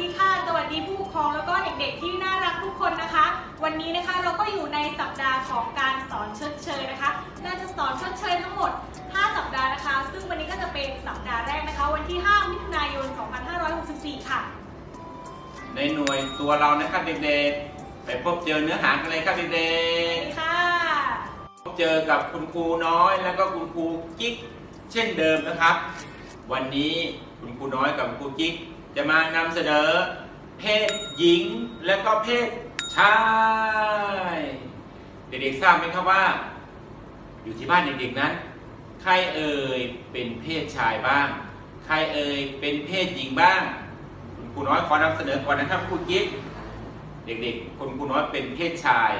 ดีค่ะ สวัสดีผู้ปกครองแล้วก็เด็กๆที่น่ารักทุกคนนะคะ วันนี้นะคะเราก็อยู่ในสัปดาห์ของการสอนชดเชยนะคะน่าจะสอนชดเชยทั้งหมด 5 สัปดาห์นะคะ ซึ่งวันนี้ก็จะเป็นสัปดาห์แรกนะคะ วันที่ 5 มิถุนายน 2564 ค่ะ ในหน่วยตัวเรานะครับเด็กๆ ไปพบเจอเนื้อหากันเลยครับเด็สวักสดีค่ะๆพบเจอกับคุณครูน้อยแล้วก็คุณครูกิ๊กเช่นเดิมนะครับ วันนี้คุณครูน้อยกับคุณครูกิ๊ก จะมานำเสนอ เพศหญิงและก็เพศชายเด็กๆทราบไหมครับว่า อยู่ที่บ้านเด็กๆนั้น ใครเอ่ยเป็นเพศชายบ้าง ใครเอ่ยเป็นเพศหญิงบ้างคุณครูน้อยขอนำเสนอก่อนนะครับครูกิ๊กเด็กๆคุณครูน้อยเป็นเพศชาย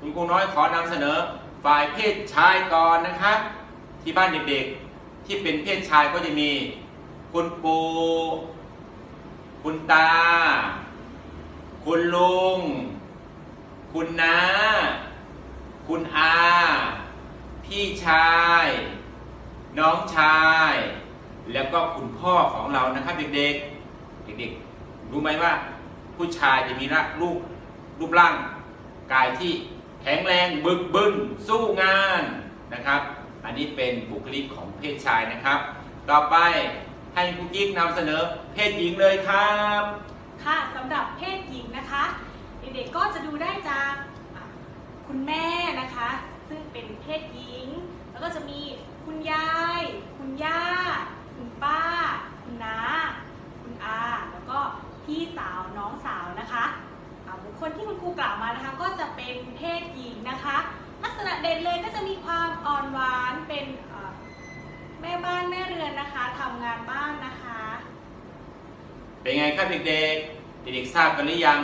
คุณครูน้อยขอนำเสนอฝ่ายเพศชายก่อนนะครับ ที่บ้านเด็กๆที่เป็นเพศชายก็จะมี คุณปู่ คุณตา คุณลุง คุณน้า คุณอา พี่ชาย น้องชาย แล้วก็คุณพ่อของเรานะครับเด็กๆ เด็กๆ รู้ไหมว่า ผู้ชายจะมีร่างรูปรูปร่างกายที่แข็งแรงบึกบึนสู้งานนะครับ อันนี้เป็นบุคลิกของเพศชายนะครับ ต่อไป ให้คุณกิ๊กนำเสนอเพศหญิงเลยครับ ค่ะสำหรับเพศหญิงนะคะ เด็กๆก็จะดูได้จากคุณแม่นะคะ ซึ่งเป็นเพศหญิง แล้วก็จะมีคุณยาย คุณย่า คุณป้า คุณน้า คุณอา แล้วก็พี่สาวน้องสาวนะคะอะบุคคลที่คุณครูกล่าวมานะคะก็จะเป็นเพศหญิงนะคะ ลักษณะเด่นเลยก็จะมีความอ่อนหวานเป็นเแม่บ้านแม่เรือนนะคะทำงานบ้านนะคะ เป็นไงครับเด็กๆ เด็กๆทราบกันหรือยัง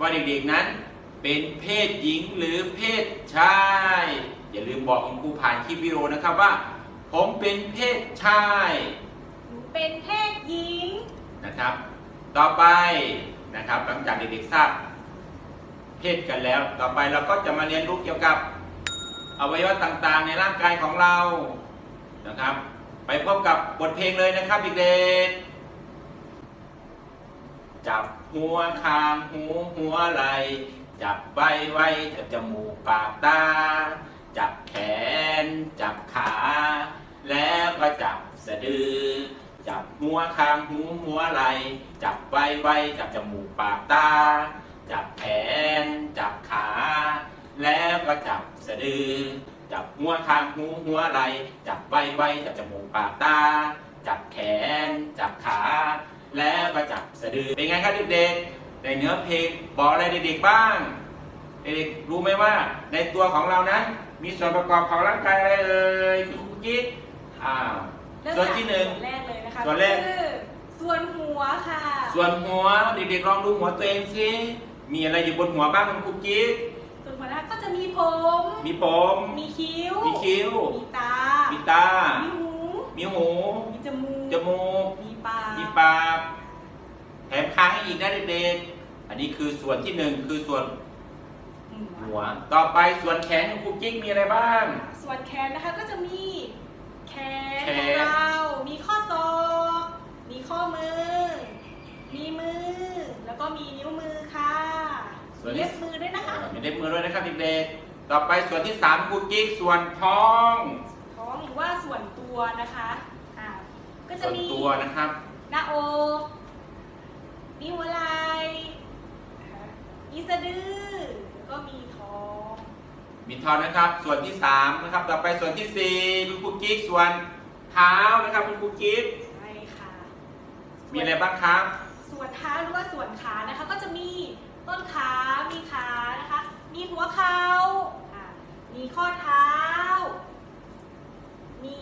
ว่าเด็กๆนั้น เป็นเพศหญิงหรือเพศชาย อย่าลืมบอกคุณครูผ่านคลิปวิดีโอนะครับว่า ผมเป็นเพศชายหนูเป็นเพศหญิงนะครับ ต่อไปนะครับ หลังจากเด็กๆทราบ เพศกันแล้ว ต่อไปเราก็จะมาเรียนรู้เกี่ยวกับอวัยวะต่างๆ ในร่างกายของเรานะครับ ไปพบกับบทเพลงเลยนะครับเด็กๆจับหัวคางหูหัวไหลจับใบไว้จับจมูกปากตา จับแขน จับขา แล้วก็จับสะดือ จับหัวคางหูหัวไหลจับใบไว้จับจมูกปากตา จับแขน จับขา แล้วก็จับสะดือ จับหัวคางหูหัวไหลจับใบไว้จับจมูกปากตา จับแขน จับขา แล้วก็จับสะดือ เป็นไงครับเด็กๆในเนื้อเพลงบอกอะไรเด็กๆบ้าง เด็กๆรู้ไหมว่าในตัวของเรานั้น มีส่วนประกอบของร่างกายอะไรเอ่ยคุณครูกิ๊กอ้าวเริ่มส่วนจากที่หนึ่งส่วนแรกเลยนะคะส่วนแรกคือส่วนหัวค่ะ ส่วนหัวเด็กๆลองดูหัวตัวเองสิมีอะไรอยู่บนหัวบ้างคุณครูกิ๊กส่วนหัวแรกก็จะมี ผม มีผม มีคิ้ว มีคิ้ว มีตา มีตา มีหู มีหู มีจมูก จมูก มีปาก มีปากแถมค้างให้อีกนะเด็กๆอันนี้คือส่วนที่หนึ่งคือส่วนหัวหัวต่อไปส่วนแขนของครูกิ๊กมีอะไรบ้าง ส่วนแขนนะคะก็จะมี แขนแขขนองเรา มีข้อศอก มีข้อมือ มีมือ แล้วก็มีนิ้วมือค่ะ มีเล็บมือด้วยนะคะ มีเล็บมือด้วยนะครับเด็กๆ ต่อไปส่วนที่สามครูกิ๊กส่วนท้อง ท้องหรือว่าส่วนตัวนะคะอ่าก็จะส่วนมีตัวนะครับ หน้าอกมีหัวไหล่มีสะดือแล้วก็มีท้อง มีท้องนะครับ ส่วนที่สามนะครับ ต่อไปส่วนที่สี่คุณครูกิ๊กส่วนเท้านะครับคุณครูกิ๊กใช่ค่ะมีอะไรบ้างครับ ส่วนเท้าหรือว่าส่วนขานะคะ ก็จะมีต้นขา มีขานะคะ มีหัวเข่าอะมีข้อเท้า มี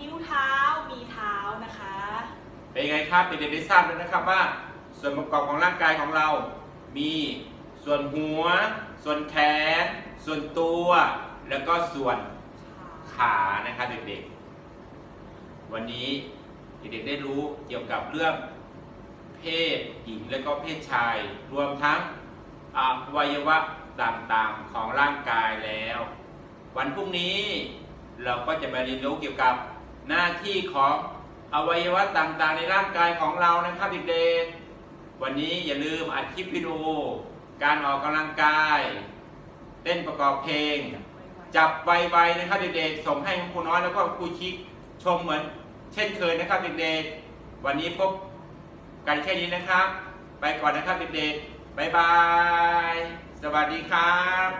นิ้วเท้า มีเท้านะคะ เป็นยังไงครับเด็กๆได้ทราบแล้วนะครับว่า ส่วนประกอบของร่างกายของเรา มีส่วนหัว ส่วนแขน ส่วนตัว แล้วก็ส่วนขานะครับเด็กๆ วันนี้เด็กๆได้รู้เกี่ยวกับเรื่องเพศหญิงและก็เพศชาย รวมทั้งอวัยวะ ต่างๆของร่างกายแล้ว วันพรุ่งนี้เราก็จะมาเรียนรู้เกี่ยวกับหน้าที่ของอวัยวะต่างๆ ในร่างกายของเรานะครับเด็กๆวันนี้อย่าลืมอัดคลิปวิดีโอ การออกกำลังกาย เต้นประกอบเพลง จับไวๆนะครับเด็กๆส่งให้ครูน้อยแล้วก็ครูชิกชมเหมือน เช่นเคยนะครับเด็กๆวันนี้พบกันแค่นี้นะครับ ไปก่อนนะครับเด็กๆบ๊ายบาย สวัสดีครับ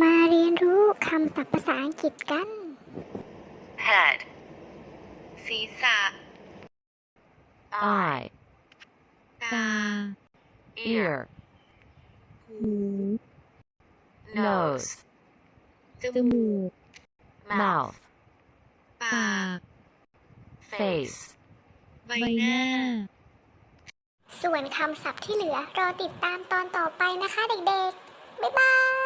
มาเรียนรู้คำศัพท์ภาษาอังกฤษกัน head ศีรษะ eye, ตา ear, หู nose, จจมูมูกก mouth, ปาปากก face. ใบหน้า ส่วนคำศัพท์ที่เหลือรอติดตามตอนต่อไปนะคะเด็กๆ บ๊ายบาย